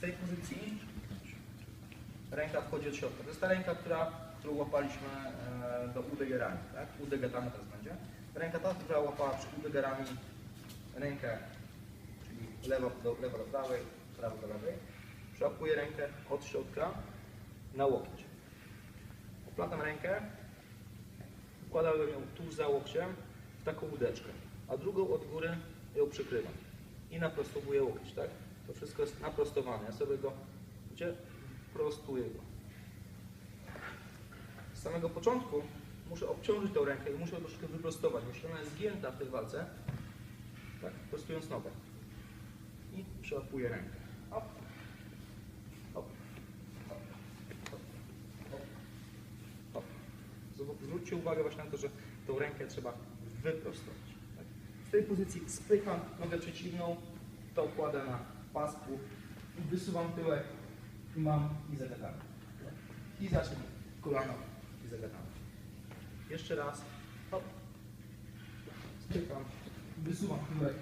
tej pozycji ręka wchodzi od środka. To jest ta ręka, która, którą łapaliśmy e, do udegerami, tak? Udegetamy teraz będzie. Ręka ta, która łapała przy udegerami rękę, czyli lewo do, lewo do prawej, prawo do lewej. Przełapuję rękę od środka na łokieć. Oplatam rękę, wkładam ją tuż za łokciem w taką łódeczkę, a drugą od góry ją przykrywam i naprostowuję łokieć, tak? To wszystko jest naprostowane. Ja sobie go, gdzie prostuję go. Z samego początku muszę obciążyć tą rękę i muszę ją troszkę wyprostować, bo ona jest zgięta w tej walce, tak, prostując nogę i przełapuję rękę. Zw- Zwróćcie uwagę właśnie na to, że tą rękę trzeba wyprostować. Tak? W tej pozycji spycham nogę przeciwną, to kładę na pasku, wysuwam tyłek i mam i zagadamy. I zacznę kolano i zagadamy. Jeszcze raz. Hop. Spycham, wysuwam tyłek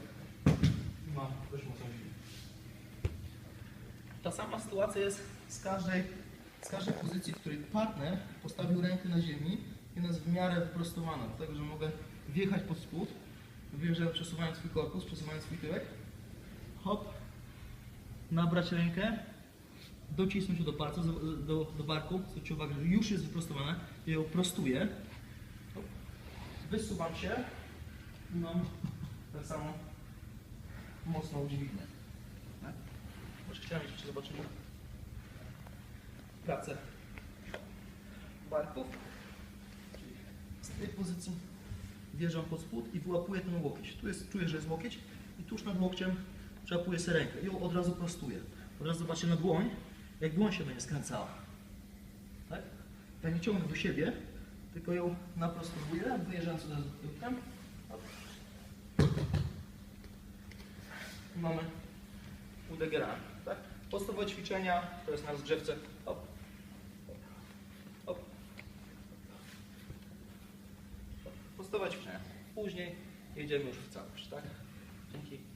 i mam mocną siłę. Ta sama sytuacja jest z każdej, z każdej pozycji, w której partner postawił rękę na ziemi i jest w miarę wyprostowana, dlatego że mogę wjechać pod spód, wyjeżdżam przesuwając swój korpus, przesuwając swój tyłek, nabrać rękę, docisnąć się do, palca, do, do barku, zwróćcie uwagę, że już jest wyprostowana, ja ją prostuję, wysuwam się i mam tak samo mocną dźwignię. Tak? Może chciałem jeszcze zobaczyć pracę barków. Czyli Z tej pozycji wjeżdżam pod spód i wyłapuję ten łokieć. Tu jest, czuję, że jest łokieć i tuż nad łokciem przełapuję sobie rękę i ją od razu prostuję. Od razu zobaczcie na dłoń, jak dłoń się będzie skręcała. Tak? Ja nie ciągnę do siebie, tylko ją naprostowuję, razu tyłkiem. Hop. I mamy udegerami. Tak? Podstawowe ćwiczenia to jest na rozgrzewce. Hop. Hop. Podstawowe ćwiczenia. Później jedziemy już w całość. Tak? Dzięki.